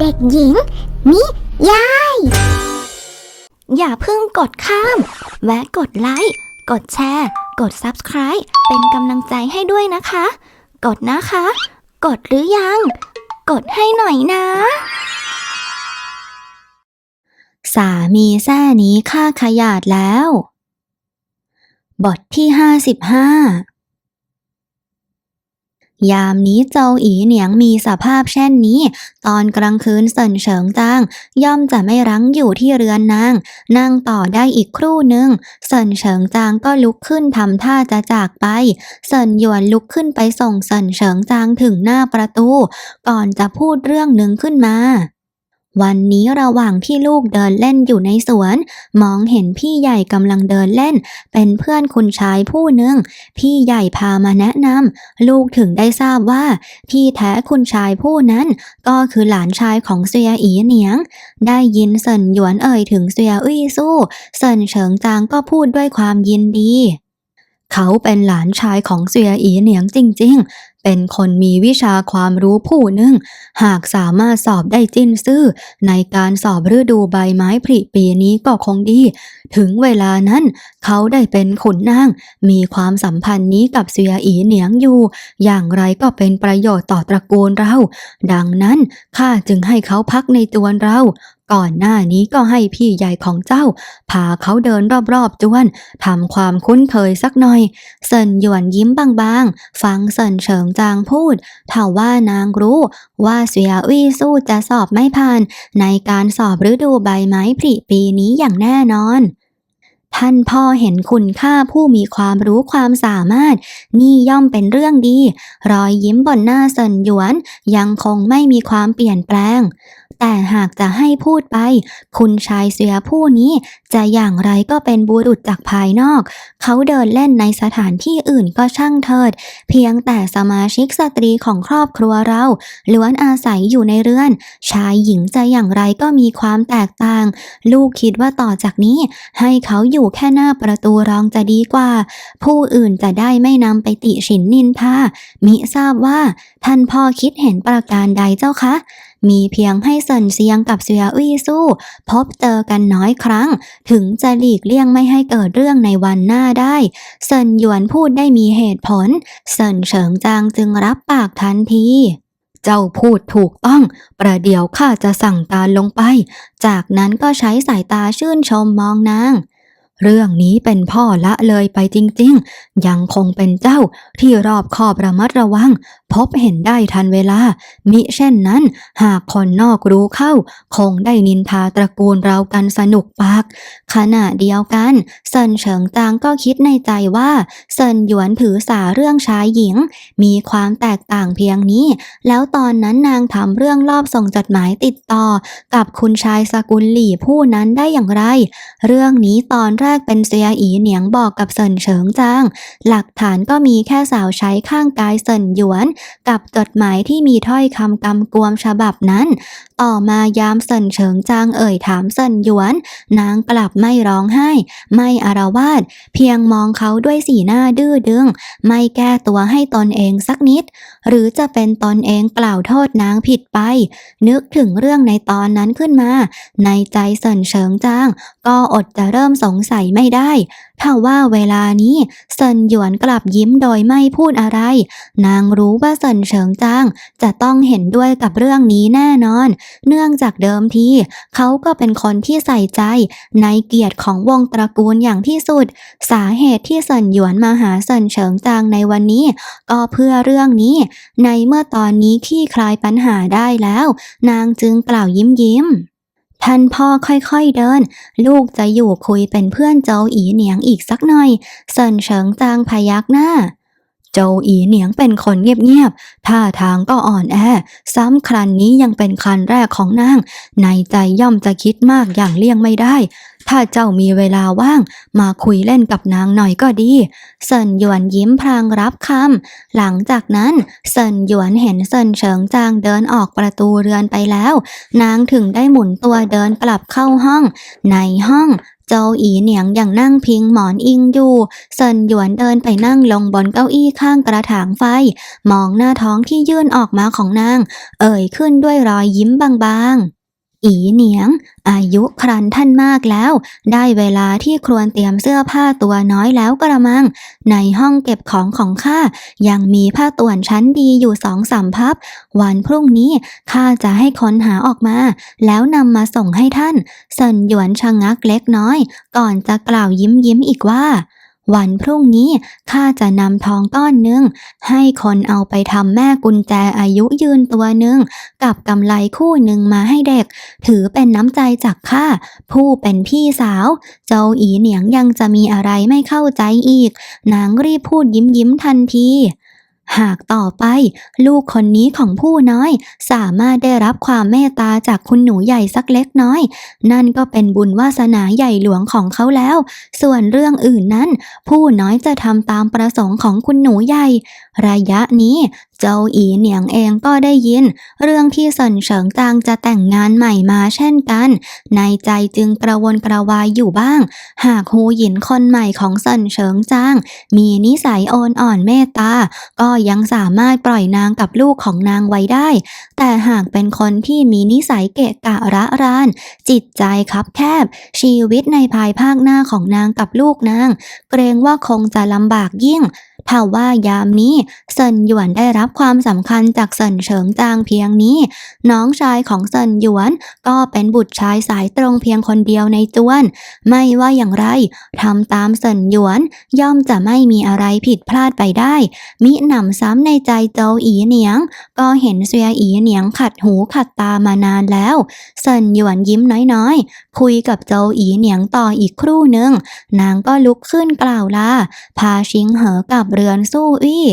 เด็กหญิงมิยาย อย่าเพิ่งกดข้าม แวะกดไลค์ กดแชร์ กด Subscribe เป็นกำลังใจให้ด้วยนะคะ กดนะคะ กดหรือยัง กดให้หน่อยนะ สามีแซ่นี้ฆ่าขยาดแล้ว บทที่ห้าสิบห้า ยามนี้เจ้าอีเหนียงมีสภาพเช่นนี้ ตอนกลางคืนเสินเฉิงจางย่อมจะไม่รั้งอยู่ที่เรือนนาง นั่งต่อได้อีกครู่หนึ่งเสินเฉิงจางก็ลุกขึ้นทำท่าจะจากไป เสินหยวนลุกขึ้นไปส่งเสินเฉิงจางถึงหน้าประตู ก่อนจะพูดเรื่องหนึ่งขึ้นมา วันนี้ระหว่างที่ลูกเดินเล่นอยู่ในสวน มองเห็นพี่ใหญ่กำลังเดินเล่น เป็นเพื่อนคุณชายผู้หนึ่ง พี่ใหญ่พามาแนะนำลูกถึงได้ทราบว่าที่แท้คุณชายผู้นั้น ก็คือหลานชายของเซียอีเหนียง ได้ยินเซินหยวนเอ่ยถึงเซียอุ้ยสู้เซินเฉิงจางก็พูดด้วยความยินดี เขาเป็นหลานชายของเซียอีเหนียงจริง ๆ เป็นคนมีวิชาความรู้ผู้หนึ่ง หากสามารถสอบได้จิ้นซื่อ ในการสอบฤดูใบไม้ผลิปีนี้ก็คงดี ถึงเวลานั้น เขาได้เป็นขุนนาง มีความสัมพันธ์นี้กับเซียอีเหนียงอยู่ อย่างไรก็เป็นประโยชน์ต่อตระกูลเรา ดังนั้นข้าจึงให้เขาพักในจวนเราก่อนหน้านี้ก็ให้พี่ใหญ่ของเจ้า พาเขาเดินรอบๆจวนทำความคุ้นเคยสักหน่อย เซินหยวนยิ้มบางๆ ฟังเซินเฉิงจางพูดเถ้าว่านางรู้ ว่าเสียวี่สู้จะสอบไม่ผ่าน ในการสอบฤดูใบไม้ผลิปีนี้อย่างแน่นอนท่านพ่อเห็นคุณค่าผู้มีความรู้ความสามารถ นี่ย่อมเป็นเรื่องดี รอยยิ้มบนหน้าเซินหยวน ยังคงไม่มีความเปลี่ยนแปลงแต่หากจะให้พูดไป คุณชายเสือผู้นี้จะอย่างไรก็เป็นบุรุษจากภายนอก เขาเดินเล่นในสถานที่อื่นก็ช่างเถิด เพียงแต่สมาชิกสตรีของครอบครัวเราล้วนอาศัยอยู่ในเรือน ชายหญิงจะอย่างไรก็มีความแตกต่าง ลูกคิดว่าต่อจากนี้ ให้เขาอยู่แค่หน้าประตูรองจะดีกว่า ผู้อื่นจะได้ไม่นำไปติฉินนินทามิทราบว่าท่านพ่อคิดเห็นประการใดเจ้าคะ มีเพียงให้เซินเซียงกับเซียอุ้ยสู้ พบเจอกันน้อยครั้ง ถึงจะหลีกเลี่ยงไม่ให้เกิดเรื่องในวันหน้าได้ เซินหยวนพูดได้มีเหตุผล เซินเฉิงจางจึงรับปากทันทีเจ้าพูดถูกต้อง ประเดี๋ยวข้าจะสั่งการลงไป จากนั้นก็ใช้สายตาชื่นชมมองนาง เรื่องนี้เป็นพ่อละเลยไปจริงๆ ยังคงเป็นเจ้าที่รอบคอบระมัดระวัง พบเห็นได้ทันเวลา มิเช่นนั้น หากคนนอกรู้เข้า คงได้นินทาตระกูลเรากันสนุกปาก ขณะเดียวกันเซินเฉิงจางก็คิดในใจว่าเซินหยวนถือสาเรื่องชายหญิง มีความแตกต่างเพียงนี้ แล้วตอนนั้นนางทำเรื่องรอบส่งจดหมายติดต่อ กับคุณชายสกุลหลี่ผู้นั้นได้อย่างไร เรื่องนี้ตอนแรกเป็นเซียอีเหนียงบอกกับเซินเฉิงจาง หลักฐานก็มีแค่สาวใช้ข้างกายเซินหยวน กับจดหมายที่มีถ้อยคำกำกวมฉบับนั้น ต่อมายามเซินเฉิงจางเอ่ยถามเซินหยวน นางกลับไม่ร้องไห้ ไม่อารวาสเพียงมองเขาด้วยสีหน้าดื้อดึง ไม่แก้ตัวให้ตนเองสักนิด หรือจะเป็นตนเองกล่าวโทษนางผิดไป นึกถึงเรื่องในตอนนั้นขึ้นมา ในใจเซินเฉิงจาง ก็อดจะเริ่มสงสัยไม่ได้ถ้าว่าเวลานี้เซินหยวนกลับยิ้มโดยไม่พูดอะไร นางรู้ว่าเซินเฉิงจางจะต้องเห็นด้วยกับเรื่องนี้แน่นอน เนื่องจากเดิมทีเขาก็เป็นคนที่ใส่ใจ ในเกียรติของวงตระกูลอย่างที่สุด สาเหตุที่เซินหยวนมาหาเซินเฉิงจางในวันนี้ ก็เพื่อเรื่องนี้ ในเมื่อตอนนี้ขี้คลายปัญหาได้แล้ว นางจึงกล่าวยิ้มยิ้ม ท่านพ่อค่อยๆเดิน ลูกจะอยู่คุยเป็นเพื่อนเจ้าอีเหนียงอีกสักหน่อย เซินเฉิงจางพยักหน้า โจวอีเหนียงเป็นคนเงียบๆ ท่าทางก็อ่อนแอ ซ้ำครันนี้ยังเป็นคันแรกของนาง ในใจย่อมจะคิดมากอย่างเลี่ยงไม่ได้ ถ้าเจ้ามีเวลาว่าง มาคุยเล่นกับนางหน่อยก็ดี เซินหยวนยิ้มพลางรับคำ หลังจากนั้นเซินหยวนเห็นเซินเฉิงจางเดินออกประตูเรือนไปแล้ว นางถึงได้หมุนตัวเดินกลับเข้าห้อง ในห้อง เจ้าอีเหนียงอย่างนั่งพิงหมอนอิงอยู่เซินหยวนเดินไปนั่งลงบนเก้าอี้ข้างกระถางไฟ มองหน้าท้องที่ยื่นออกมาของนาง เอ่ยขึ้นด้วยรอยยิ้มบางๆ อีเหนียง อายุครันท่านมากแล้ว ได้เวลาที่ครวรเตรียมเสื้อผ้าตัวน้อยแล้วกระมัง ในห้องเก็บของของข้ายังมีผ้าต่วนชั้นดีอยู่สองสามพับ วันพรุ่งนี้ข้าจะให้ค้นหาออกมา แล้วนำมาส่งให้ท่านเซินหยวนชะงักเล็กน้อย ก่อนจะกล่าวยิ้มยิ้มอีกว่า วันพรุ่งนี้ข้าจะนำทองก้อนหนึ่งให้คนเอาไปทำแม่กุญแจอายุยืนตัวหนึ่งกับกำไลคู่หนึ่งมาให้เด็ก ถือเป็นน้ำใจจากข้าผู้เป็นพี่สาว เจ้าอีเหนียงยังจะมีอะไรไม่เข้าใจอีก นางรีบพูดยิ้มยิ้มทันที หากต่อไปลูกคนนี้ของผู้น้อย สามารถได้รับความเมตตาจากคุณหนูใหญ่สักเล็กน้อย นั่นก็เป็นบุญวาสนาใหญ่หลวงของเขาแล้ว ส่วนเรื่องอื่นนั้น ผู้น้อยจะทำตามประสงค์ของคุณหนูใหญ่ ระยะนี้เจ้าอีเหนียงเองก็ได้ยิน เรื่องที่เซินเฉิงจางจะแต่งงานใหม่มาเช่นกัน ในใจจึงกระวนกระวายอยู่บ้าง หากฮูหยินคนใหม่ของเซินเฉิงจาง มีนิสัยโอนอ่อนเมตตา ก็ยังสามารถปล่อยนางกับลูกของนางไว้ได้ แต่หากเป็นคนที่มีนิสัยเกะกะระราน จิตใจคับแคบ ชีวิตในภายภาคหน้าของนางกับลูกนาง เกรงว่าคงจะลำบากยิ่งถ้าว่ายามนี้เซินหยวนได้รับความสำคัญจากเซินเฉิงจางเพียงนี้ น้องชายของเซินหยวน ก็เป็นบุตรชายสายตรงเพียงคนเดียวในจวน ไม่ว่าอย่างไรทำตามเซินหยวน ย่อมจะไม่มีอะไรผิดพลาดไปได้ มิหนำซ้ำในใจโจอีเหนียง ก็เห็นเซียอีเหนียงขัดหูขัดตามานานแล้วเซินหยวนยิ้มน้อยๆ คุยกับโจอีเหนียงต่ออีกครู่หนึ่งนางก็ลุกขึ้นกล่าวลาพาชิงเหอกับเรือนสู้อี้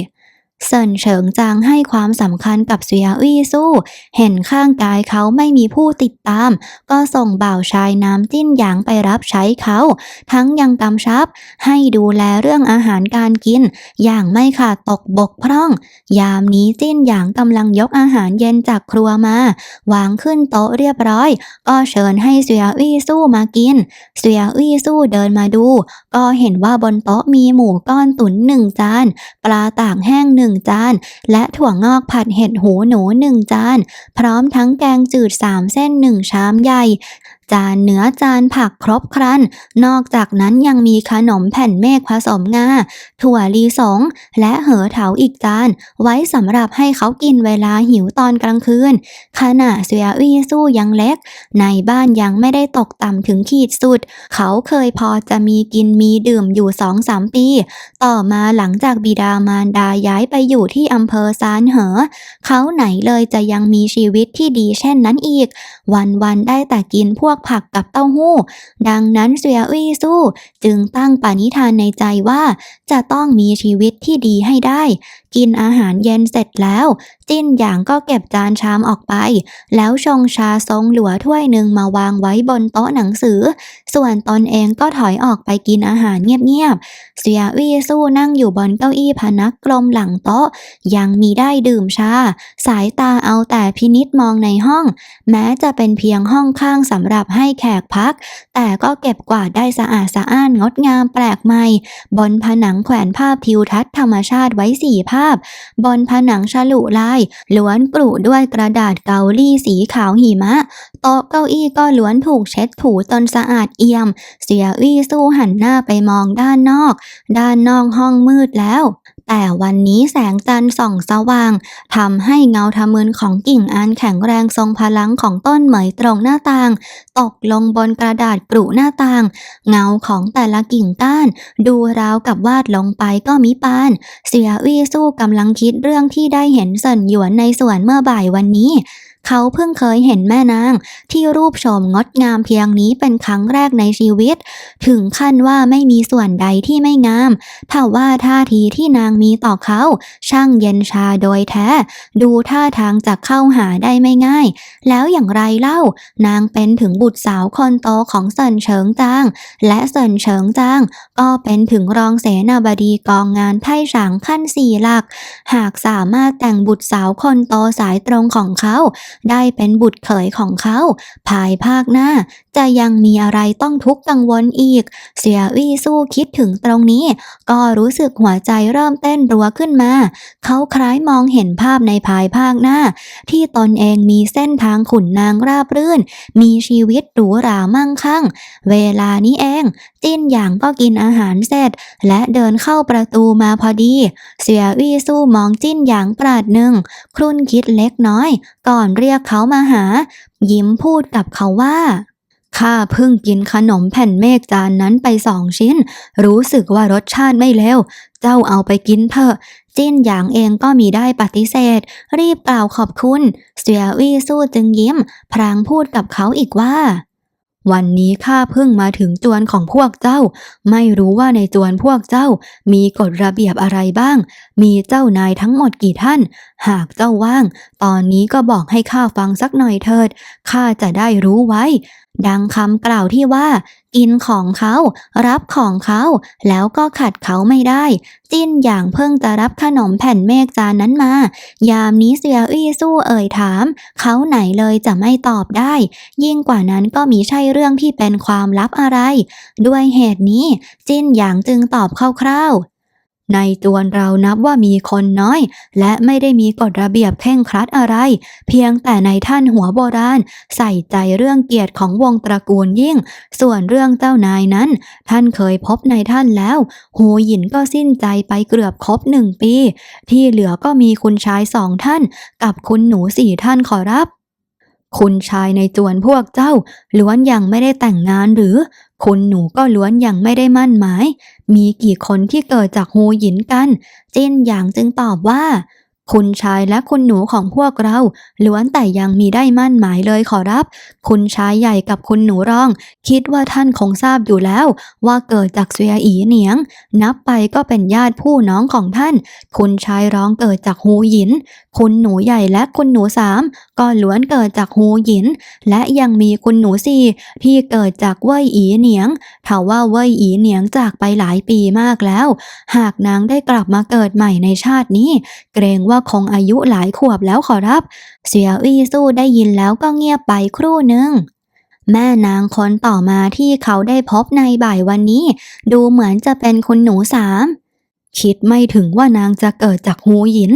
เซินเฉิงจางให้ความสำคัญกับเสียอี้สู้ เห็นข้างกายเขาไม่มีผู้ติดตาม ก็ส่งบ่าวชายน้ำจิ้นหยางไปรับใช้เขา ทั้งยังกำชับ ให้ดูแลเรื่องอาหารการกิน อย่างไม่ขาดตกบกพร่อง ยามนี้จิ้นหยางกำลังยกอาหารเย็นจากครัวมา วางขึ้นโต๊ะเรียบร้อย ก็เชิญให้เสียอี้สู้มากิน เสียอี้สู้เดินมาดู ก็เห็นว่าบนโต๊ะมีหมูก้อนตุ๋นหนึ่งจาน ปลาตากแห้งหนึ่งจาน และถั่วงอกผัดเห็ดหูหนูหนึ่งจาน พร้อมทั้งแกงจืดสามเส้นหนึ่งชามใหญ่ จานเนื้อจานผักครบครัน นอกจากนั้นยังมีขนมแผ่นเมฆผสมงา ถั่วลีสง และเหอเถาอีกจาน ไว้สำหรับให้เขากินเวลาหิวตอนกลางคืน ขณะเสียอี้สู้ยังเล็ก ในบ้านยังไม่ได้ตกต่ำถึงขีดสุด เขาเคยพอจะมีกินมีดื่มอยู่สองสามปี ต่อมาหลังจากบิดามารดาย้ายไปอยู่ที่อำเภอซานเหอ เขาไหนเลยจะยังมีชีวิตที่ดีเช่นนั้นอีก วันๆได้แต่กินพวกผักกับเต้าหู้ ดังนั้นเสียอี้สู้จึงตั้งปณิธานในใจว่าจะต้องมีชีวิตที่ดีให้ได้ กินอาหารเย็นเสร็จแล้ว จิ้นหยางก็เก็บจานชามออกไป แล้วชงชาทรงหลัวถ้วยหนึ่งมาวางไว้บนโต๊ะหนังสือ ส่วนตนเองก็ถอยออกไปกินอาหารเงียบๆ เสียวี่สู้นั่งอยู่บนเก้าอี้พนักกลมหลังโต๊ะ ยังมีได้ดื่มชา สายตาเอาแต่พินิษมองในห้อง แม้จะเป็นเพียงห้องข้างสำหรับให้แขกพัก แต่ก็เก็บกวาดได้สะอาดสะอ้านงดงามแปลกใหม่ บนผนังแขวนภาพทิวทัศน์ธรรมชาติไว้สี่ภาพบนผนังฉลุลายล้วนกรุด้วยกระดาษเกาลี่สีขาวหิมะ โต๊ะเก้าอี้ก็ล้วนถูกเช็ดถูจนสะอาดเอี่ยม เสียอี้สู้หันหน้าไปมองด้านนอก ด้านนอกห้องมืดแล้ว แต่วันนี้แสงจันทร์ส่องสว่างทำให้เงาทะมึนของกิ่งอันแข็งแรงทรงพลังของต้นเหมยตรงหน้าต่าง ตกลงบนกระดาษกรุหน้าต่าง เงาของแต่ละกิ่งก้าน ดูราวกับวาดลงไปก็มิปาน เสียอี้สู้กำลังคิดเรื่องที่ได้เห็นเซินหยวนในสวนเมื่อบ่ายวันนี้ เขาเพิ่งเคยเห็นแม่นาง ที่รูปโฉมงดงามเพียงนี้เป็นครั้งแรกในชีวิต ถึงขั้นว่าไม่มีส่วนใดที่ไม่งามถ้าว่าท่าทีที่นางมีต่อเขา ช่างเย็นชาโดยแท้ ดูท่าทางจะเข้าหาได้ไม่ง่าย แล้วอย่างไรเล่า นางเป็นถึงบุตรสาวคนโตของเซินเฉิงจาง และเซินเฉิงจาง ก็เป็นถึงรองเสนาบดีกองงานไพ่ฉางขั้นสี่หลัก หากสามารถแต่งบุตรสาวคนโตสายตรงของเขาได้เป็นบุตรเขยของเขา ภายภาคหน้าจะยังมีอะไรต้องทุกข์กังวลอีก เสียวี่สู้คิดถึงตรงนี้ ก็รู้สึกหัวใจเริ่มเต้นรัวขึ้นมา เขาคล้ายมองเห็นภาพในภายภาคหน้า ที่ตนเองมีเส้นทางขุนนางราบรื่น มีชีวิตหรูหรามั่งคั่ง เวลานี้เอง จิ้นหยางก็กินอาหารเสร็จ และเดินเข้าประตูมาพอดี เสียวี่สู้มองจิ้นหยางปราดหนึ่ง ครุ่นคิดเล็กน้อย ก่อนเรียกเขามาหา ยิ้มพูดกับเขาว่า ข้าเพิ่งกินขนมแผ่นเมฆจานนั้นไปสองชิ้น รู้สึกว่ารสชาติไม่เลวเจ้าเอาไปกินเถอะจิ้นหยางเองก็มีได้ปฏิเสธ รีบกล่าวขอบคุณเสียวี่สู้จึงยิ้ม พรางพูดกับเขาอีกว่า วันนี้ข้าเพิ่งมาถึงจวนของพวกเจ้า ไม่รู้ว่าในจวนพวกเจ้า มีกฎระเบียบอะไรบ้าง มีเจ้านายทั้งหมดกี่ท่าน หากเจ้าว่าง ตอนนี้ก็บอกให้ข้าฟังสักหน่อยเถิดข้าจะได้รู้ไว้ ดังคำกล่าวที่ว่า กินของเขา รับของเขา แล้วก็ขัดเขาไม่ได้ จิ้นอย่างเพิ่งจะรับขนมแผ่นเมฆจานนั้นมา ยามนี้เสียอี้สู้เอ่ยถาม เขาไหนเลยจะไม่ตอบได้ ยิ่งกว่านั้นก็มีใช่เรื่องที่เป็นความลับอะไร ด้วยเหตุนี้ จิ้นหยางจึงตอบคร่าว ในจวเรานับว่ามีคนน้อย และไม่ได้มีกฎระเบียบเคร่งครัดอะไร เพียงแต่ในท่านหัวโบราณ ใส่ใจเรื่องเกียรติของวงตระกูลยิ่ง ส่วนเรื่องเจ้านายนั้น ท่านเคยพบในท่านแล้ว หูหยินก็สิ้นใจไปเกือบครบหนึ่งปี ที่เหลือก็มีคุณชายสองท่าน กับคุณหนูสี่ท่านขอรับ คุณชายในจวนพวกเจ้า ล้วนยังไม่ได้แต่งงานหรือ คุณหนูก็ล้วนยังไม่ได้มั่นหมาย มีกี่คนที่เกิดจากหูหยินกัน จิ้นหยางจึงตอบว่า คุณชายและคุณหนูของพวกเราล้วนแต่ยังมีได้มั่นหมายเลยขอรับ คุณชายใหญ่กับคุณหนูรอง คิดว่าท่านคงทราบอยู่แล้ว ว่าเกิดจากเสียอีเหนียง นับไปก็เป็นญาติผู้น้องของท่าน คุณชายร้องเกิดจากฮูหยิน คุณหนูใหญ่และคุณหนูสามก็ล้วนเกิดจากฮูหยิน และยังมีคุณหนูสี่ที่เกิดจากเว่ยอีเหนียงถาว่าเว่ยอีเหนียงจากไปหลายปีมากแล้ว หากนางได้กลับมาเกิดใหม่ในชาตินี้ เกรงว่าคงอายุหลายขวบแล้วขอรับ เสียอี้สู้ได้ยินแล้วก็เงียบไปครู่หนึ่งแม่นางคนต่อมาที่เขาได้พบในบ่ายวันนี้ ดูเหมือนจะเป็นคุณหนูสามคิดไม่ถึงว่านางจะเกิดจากหูหยิน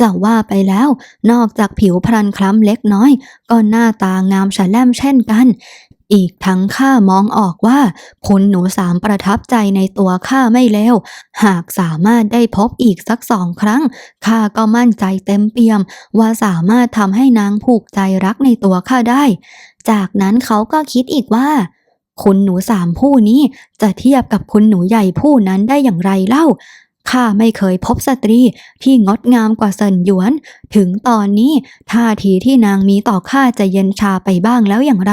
จะว่าไปแล้ว นอกจากผิวพรรณคล้ำเล็กน้อย ก็หน้าตางามฉะแลมเช่นกัน อีกทั้งข้ามองออกว่าคุณหนูสามประทับใจในตัวข้าไม่เลวหากสามารถได้พบอีกสักสองครั้งข้าก็มั่นใจเต็มเปี่ยม ว่าสามารถทำให้นางผูกใจรักในตัวข้าได้ จากนั้นเขาก็คิดอีกว่าคุณหนูสามผู้นี้จะเทียบกับคุณหนูใหญ่ผู้นั้นได้อย่างไรเล่า ข้าไม่เคยพบสตรีที่งดงามกว่าเซินหยวน ถึงตอนนี้ท่าทีที่นางมีต่อข้าจะเย็นชาไปบ้างแล้วอย่างไร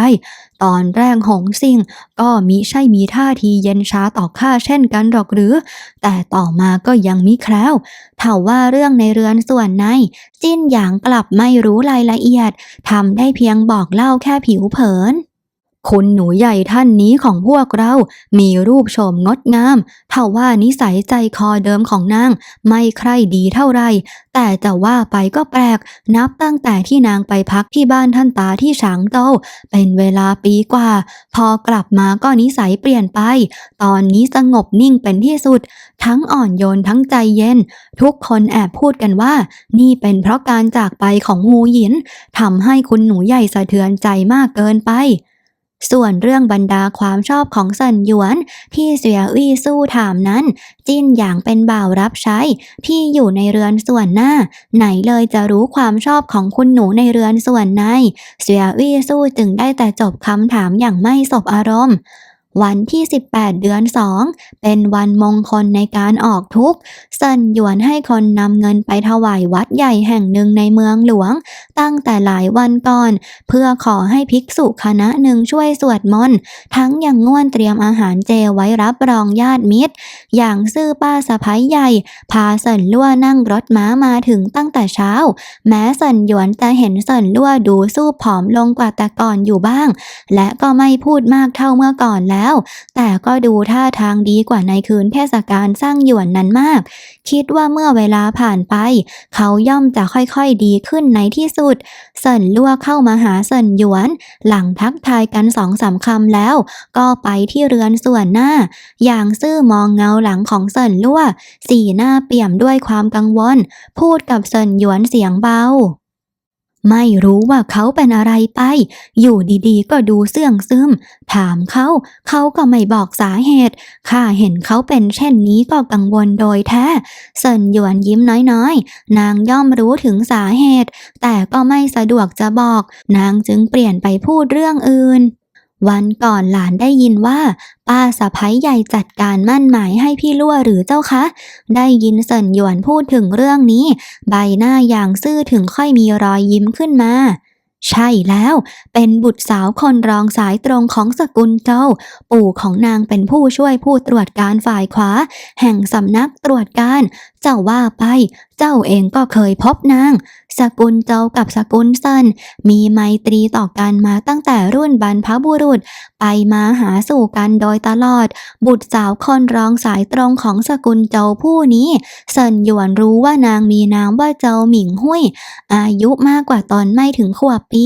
ตอนแรกหงซิงก็มิใช่มีท่าทีเย็นชาต่อข้าเช่นกันหรอกหรือ แต่ต่อมาก็ยังมิแคล้วเท่าว่าเรื่องในเรือนส่วนในจิ้นหยางกลับไม่รู้รายละเอียดทำได้เพียงบอกเล่าแค่ผิวเผิน คุณหนูใหญ่ท่านนี้ของพวกเรา มีรูปโฉมงดงามเท่าว่านิสัยใจคอเดิมของนาง ไม่ใคร่ดีเท่าไร แต่จะว่าไปก็แปลก นับตั้งแต่ที่นางไปพักที่บ้านท่านตาที่ฉางโต เป็นเวลาปีกว่า พอกลับมาก็นิสัยเปลี่ยนไป ตอนนี้สงบนิ่งเป็นที่สุด ทั้งอ่อนโยนทั้งใจเย็น ทุกคนแอบพูดกันว่า นี่เป็นเพราะการจากไปของฮูหยินทำให้คุณหนูใหญ่สะเทือนใจมากเกินไป ส่วนเรื่องบรรดาความชอบของเซินหยวน ที่เสียอี้สู้ถามนั้น จิ้นอย่างเป็นบ่าวรับใช้ ที่อยู่ในเรือนส่วนหน้า ไหนเลยจะรู้ความชอบของคุณหนูในเรือนส่วนใน เสียอี้สู้จึงได้แต่จบคำถามอย่างไม่สบอารมณ์ วันที่ 18 เดือน 2 เป็นวันมงคลในการออกทุกข์เซินหยวนให้คนนำเงินไปถวายวัดใหญ่แห่งหนึ่งในเมืองหลวง ตั้งแต่หลายวันก่อน เพื่อขอให้ภิกษุคณะหนึ่งช่วยสวดมนต์ทั้งยังง่วนเตรียมอาหารเจไว้รับรองญาติมิตร อย่างซื่อป้าสะพ้ายใหญ่ พาเซินลั่วนั่งรถม้ามาถึงตั้งแต่เช้า แม้เซินหยวนจะเห็นเซินลั่วดูสู้ผอมลงกว่าแต่ก่อนอยู่บ้าง และก็ไม่พูดมากเท่าเมื่อก่อนแล้วแล้ว แต่ก็ดูท่าทางดีกว่าในคืนเทศกาลสร้างหยวนนั้นมาก คิดว่าเมื่อเวลาผ่านไป เขาย่อมจะค่อยๆดีขึ้นในที่สุด เซินลั่วเข้ามาหาเซินหยวน หลังทักทายกันสองสามคำแล้ว ก็ไปที่เรือนส่วนหน้า อย่างซื่อมองเงาหลังของเซินลั่ว สีหน้าเปี่ยมด้วยความกังวล พูดกับเซินหยวนเสียงเบา ไม่รู้ว่าเขาเป็นอะไรไป อยู่ดีๆ ก็ดูเสื่องซึม ถามเขา เขาก็ไม่บอกสาเหตุ ข้าเห็นเขาเป็นเช่นนี้ก็กังวลโดยแท้ เซินหยวนยิ้มน้อยๆ นางย่อมรู้ถึงสาเหตุ แต่ก็ไม่สะดวกจะบอก นางจึงเปลี่ยนไปพูดเรื่องอื่น วันก่อนหลานได้ยินว่า ป้าสะพ้ยใหญ่จัดการมั่นหมายให้พี่ลั่วหรือเจ้าคะ ได้ยินเซินหยวนพูดถึงเรื่องนี้ ใบหน้าอย่างซื่อถึงค่อยมีรอยยิ้มขึ้นมาใช่แล้ว เป็นบุตรสาวคนรองสายตรงของสกุลเจ้า ปู่ของนางเป็นผู้ช่วยผู้ตรวจการฝ่ายขวา แห่งสำนักตรวจการ เจ้าว่าไป เจ้าเองก็เคยพบนาง สกุลเจ้ากับสกุลเซินมีไมตรีต่อกันมาตั้งแต่รุ่นบรรพบุรุษ ไปมาหาสู่กันโดยตลอด บุตรสาวคนรองสายตรงของสกุลเจ้าผู้นี้เซินหยวนรู้ว่านางมีนามว่าเจ้าหมิงหุยอายุมากกว่าตอนไม่ถึงขวบปี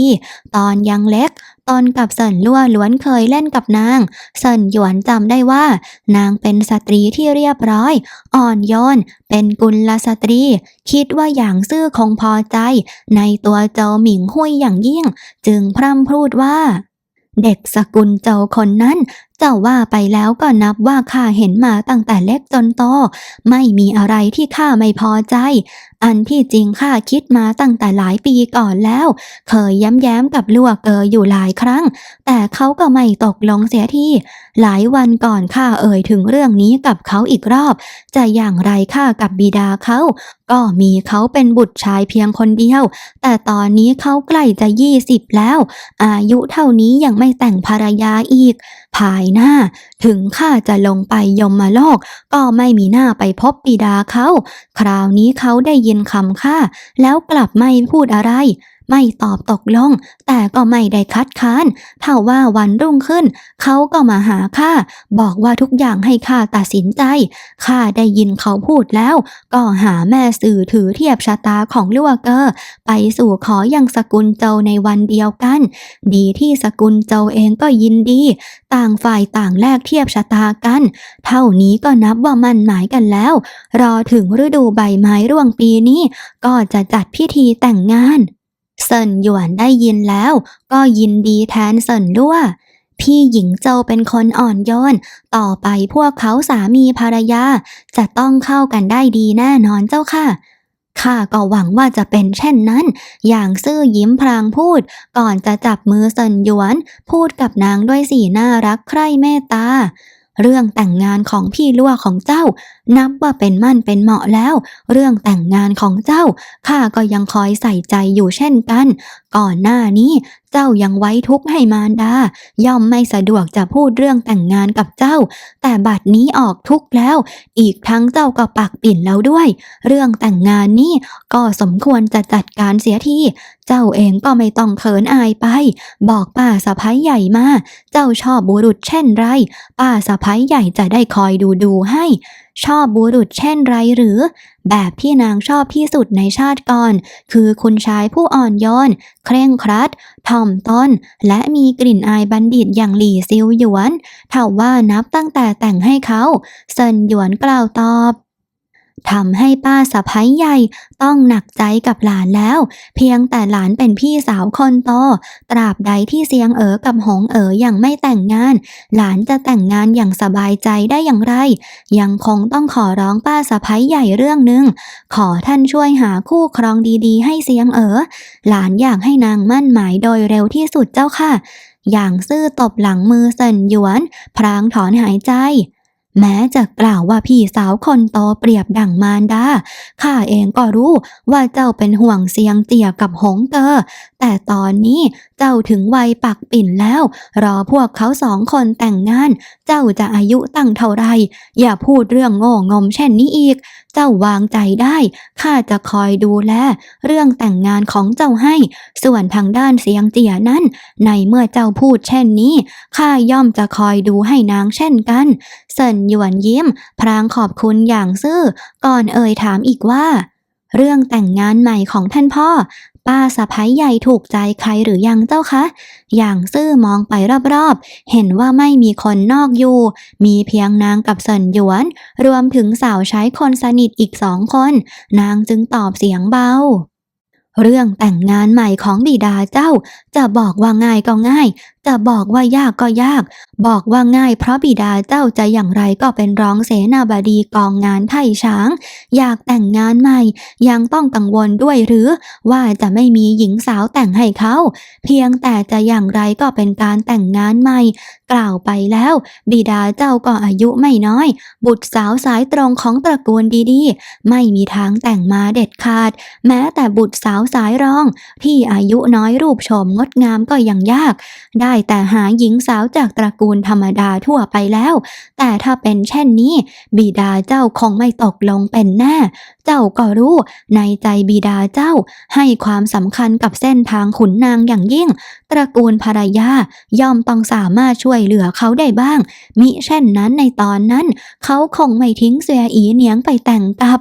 ตอนยังเล็ก ตอนกับเซินลั่วล้วนเคยเล่นกับนาง เซินหยวนจำได้ว่า นางเป็นสตรีที่เรียบร้อย อ่อนโยน เป็นกุลสตรี คิดว่าอย่างซื่อคงพอใจ ในตัวเจ้าหมิงหุยอย่างยิ่ง จึงพร่ำพูดว่าเด็กสกุลเจ้าคนนั้น เจ้าว่าไปแล้วก็นับว่าข้าเห็นมาตั้งแต่เล็กจนโตไม่มีอะไรที่ข้าไม่พอใจ อันที่จริงข้าคิดมาตั้งแต่หลายปีก่อนแล้ว เคยย้ำแย้มกับลัวเกออยู่หลายครั้ง แต่เขาก็ไม่ตกลงเสียทีหลายวันก่อนข้าเอ่ยถึงเรื่องนี้กับเขาอีกรอบ จะอย่างไรข้ากับบิดาเขา ก็มีเขาเป็นบุตรชายเพียงคนเดียว แต่ตอนนี้เขาใกล้จะยี่สิบแล้ว อายุเท่านี้ยังไม่แต่งภรรยาอีก ภายหน้า ถึงข้าจะลงไปยมโลก ก็ไม่มีหน้าไปพบปิดาเขา คราวนี้เขาได้ยินคำข้าแล้วกลับไม่พูดอะไร ไม่ตอบตกลง แต่ก็ไม่ได้คัดค้านถ้าว่าวันรุ่งขึ้น เขาก็มาหาข้าบอกว่าทุกอย่างให้ข้าตัดสินใจข้าได้ยินเขาพูดแล้ว ก็หาแม่สื่อถือเทียบชะตาของลัวเกอร์ไปสู่ขอยังสกุลเจ้าในวันเดียวกัน ดีที่สกุลเจ้าเองก็ยินดี ต่างฝ่ายต่างแลกเทียบชะตากัน เท่านี้ก็นับว่ามั่นหมายกันแล้ว รอถึงฤดูใบไม้ร่วงปีนี้ ก็จะจัดพิธีแต่งงาน เซินหยวนได้ยินแล้ว ก็ยินดีแทนเซินด้วยพี่หญิงโจวเป็นคนอ่อนโยน ต่อไปพวกเขาสามีภรรยา จะต้องเข้ากันได้ดีแน่นอนเจ้าค่ะ ข้าก็หวังว่าจะเป็นเช่นนั้น อย่างซื่อยิ้มพรางพูด ก่อนจะจับมือเซินหยวน พูดกับนางด้วยสีหน้ารักใคร่เมตตา เรื่องแต่งงานของพี่ลั่วของเจ้า นับว่าเป็นมั่นเป็นเหมาะแล้ว เรื่องแต่งงานของเจ้าข้าก็ยังคอยใส่ใจอยู่เช่นกัน ก่อนหน้านี้เจ้ายังไว้ทุกข์ให้มารดา ย่อมไม่สะดวกจะพูดเรื่องแต่งงานกับเจ้า แต่บัดนี้ออกทุกข์แล้ว อีกทั้งเจ้าก็ปักปิ่นแล้วด้วย เรื่องแต่งงานนี่ก็สมควรจะจัดการเสียที เจ้าเองก็ไม่ต้องเขินอายไป บอกป้าสะพ้ายใหญ่มา เจ้าชอบบุรุษเช่นไร ป้าสะพ้ายใหญ่จะได้คอยดูดูให้ ชอบบุรุษเช่นไรหรือ แบบที่นางชอบที่สุดในชาติก่อน คือคุณชายผู้อ่อนโยน เคร่งครัด ถ่อมตน และมีกลิ่นอายบัณฑิตอย่างหลี่ซิวหยวนเท่าว่านับตั้งแต่แต่งให้เขา เซินหยวนกล่าวตอบ ทำให้ป้าสะพ้ยใหญ่ต้องหนักใจกับหลานแล้ว เพียงแต่หลานเป็นพี่สาวคนโต ตราบใดที่เสียงเอ๋อกับหงเอ๋อยังไม่แต่งงาน หลานจะแต่งงานอย่างสบายใจได้อย่างไร ยังคงต้องขอร้องป้าสะพ้ยใหญ่เรื่องหนึ่งขอท่านช่วยหาคู่ครองดีๆ ให้เสียงเอ๋อหลานอยากให้นางมั่นหมายโดยเร็วที่สุดเจ้าค่ะ อย่างซื่อตบหลังมือเซินหยวน พรางถอนหายใจ แม้จะกล่าวว่าพี่สาวคนโตเปรียบดั่งมารดา ข้าเองก็รู้ว่าเจ้าเป็นห่วงเสียงเตี่ยกับหงเกอแต่ตอนนี้เจ้าถึงวัยปักปิ่นแล้ว รอพวกเขาสองคนแต่งงาน เจ้าจะอายุตั้งเท่าไร อย่าพูดเรื่องโง่งมเช่นนี้อีก จ้าวางใจได้ข้าจะคอยดูแลเรื่องแต่งงานของเจ้าให้ ส่วนทางด้านเสียงเจียนั้น ในเมื่อเจ้าพูดเช่นนี้ข้าย่อมจะคอยดูให้นางเช่นกัน เซินหยวนยิ้ม พรางขอบคุณอย่างซื่อ ก่อนเอ่ยถามอีกว่า เรื่องแต่งงานใหม่ของท่านพ่อ ป้าสะพ้ยใหญ่ถูกใจใครหรือยังเจ้าคะ อย่างซื่อมองไปรอบๆ เห็นว่าไม่มีคนนอกอยู่ มีเพียงนางกับเซินหยวน รวมถึงสาวใช้คนสนิทอีกสองคน นางจึงตอบเสียงเบาเรื่องแต่งงานใหม่ของบิดาเจ้า จะบอกว่าง่ายก็ง่ายจะบอกว่ายากก็ยาก บอกว่าง่ายเพราะบิดาเจ้าจะอย่างไรก็เป็นรองเสนาบดีกองงานไถ่ช้าง อยากแต่งงานใหม่ ยังต้องกังวลด้วยหรือ ว่าจะไม่มีหญิงสาวแต่งให้เขา เพียงแต่จะอย่างไรก็เป็นการแต่งงานใหม่ กล่าวไปแล้ว บิดาเจ้าก็อายุไม่น้อย บุตรสาวสายตรงของตระกูลดีๆ ไม่มีทางแต่งมาเด็ดขาด แม้แต่บุตรสาวสายรอง ที่อายุน้อยรูปโฉมงดงามก็ยังยากได้แต่หาหญิงสาวจากตระกูลธรรมดาทั่วไปแล้ว แต่ถ้าเป็นเช่นนี้ บิดาเจ้าคงไม่ตกลงเป็นแน่ เจ้าก็รู้ ในใจบิดาเจ้า ให้ความสำคัญกับเส้นทางขุนนางอย่างยิ่ง ตระกูลภรรยาย่อมต้องสามารถช่วยเหลือเขาได้บ้าง มิเช่นนั้นในตอนนั้น เขาคงไม่ทิ้งเสียอีเนียงไปแต่งกับ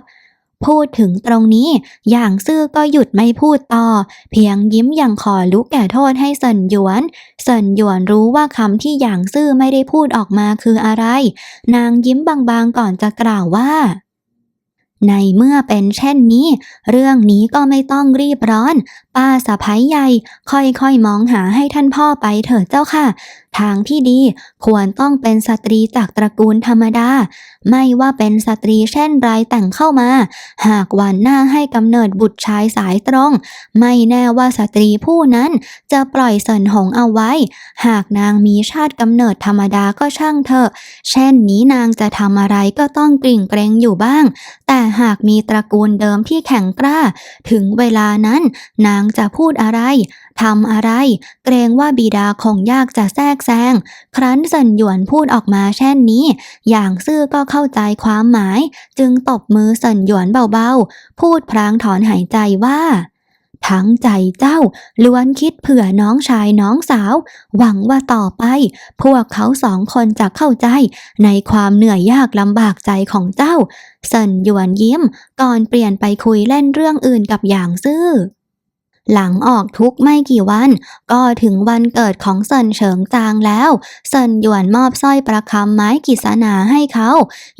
พูดถึงตรงนี้ อย่างซื่อก็หยุดไม่พูดต่อ เพียงยิ้มอย่างขอลุกแก่โทษให้เซินหยวน เซินหยวนรู้ว่าคำที่อย่างซื่อไม่ได้พูดออกมาคืออะไร นางยิ้มบางๆก่อนจะกล่าวว่า ในเมื่อเป็นเช่นนี้ เรื่องนี้ก็ไม่ต้องรีบร้อน ป้าสะพ้ยใหญ่ ค่อยๆมองหาให้ท่านพ่อไปเถิดเจ้าค่ะทางที่ดีควรต้องเป็นสตรีจากตระกูลธรรมดา ไม่ว่าเป็นสตรีเช่นไรแต่งเข้ามา หากวันหน้าให้กำเนิดบุตรชายสายตรง ไม่แน่ว่าสตรีผู้นั้นจะปล่อยเสินหงเอาไว้ หากนางมีชาติกำเนิดธรรมดาก็ช่างเถอะ เช่นนี้นางจะทำอะไรก็ต้องกริ่งเกรงอยู่บ้าง แต่หากมีตระกูลเดิมที่แข็งกล้า ถึงเวลานั้นนางจะพูดอะไร ทำอะไร เกรงว่าบิดาคงยากจะแทรกแซง ครั้นเซินหยวนพูดออกมาเช่นนี้ อย่างซื่อก็เข้าใจความหมาย จึงตบมือเซินหยวนเบาๆ พูดพลางถอนหายใจว่าทั้งใจเจ้าล้วนคิดเผื่อน้องชายน้องสาว หวังว่าต่อไป พวกเขาสองคนจะเข้าใจ ในความเหนื่อยยากลำบากใจของเจ้า เซินหยวนยิ้ม ก่อนเปลี่ยนไปคุยเล่นเรื่องอื่นกับหยางซื่อ หลังออกทุกไม่กี่วัน ก็ถึงวันเกิดของเซินเฉิงจางแล้วเซินหยวนมอบสร้อยประคำไม้กิษณาให้เขา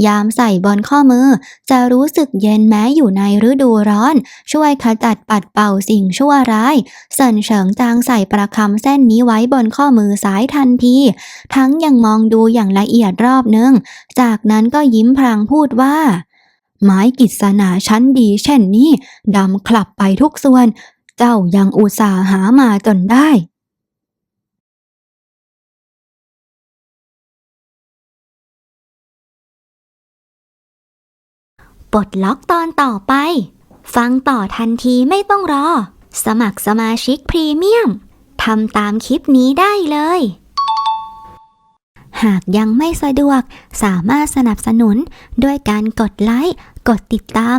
ยามใส่บนข้อมือ จะรู้สึกเย็นแม้อยู่ในฤดูร้อน ช่วยขจัดปัดเป่าสิ่งชั่วร้ายเซินเฉิงจางใส่ประคำเส้นนี้ไว้บนข้อมือซ้ายทันที ทั้งยังมองดูอย่างละเอียดรอบนึง จากนั้นก็ยิ้มพลางพูดว่าไม้กิษณาชั้นดีเช่นนี้ดำคลับไปทุกส่วน เจ้ายังอุตส่าห์หามาจนได้ปลดล็อกตอนต่อไป ฟังต่อทันทีไม่ต้องรอ สมัครสมาชิกพรีเมียมทำตามคลิปนี้ได้เลย หากยังไม่สะดวกสามารถสนับสนุนด้วยการกดไลค์ กดติดตาม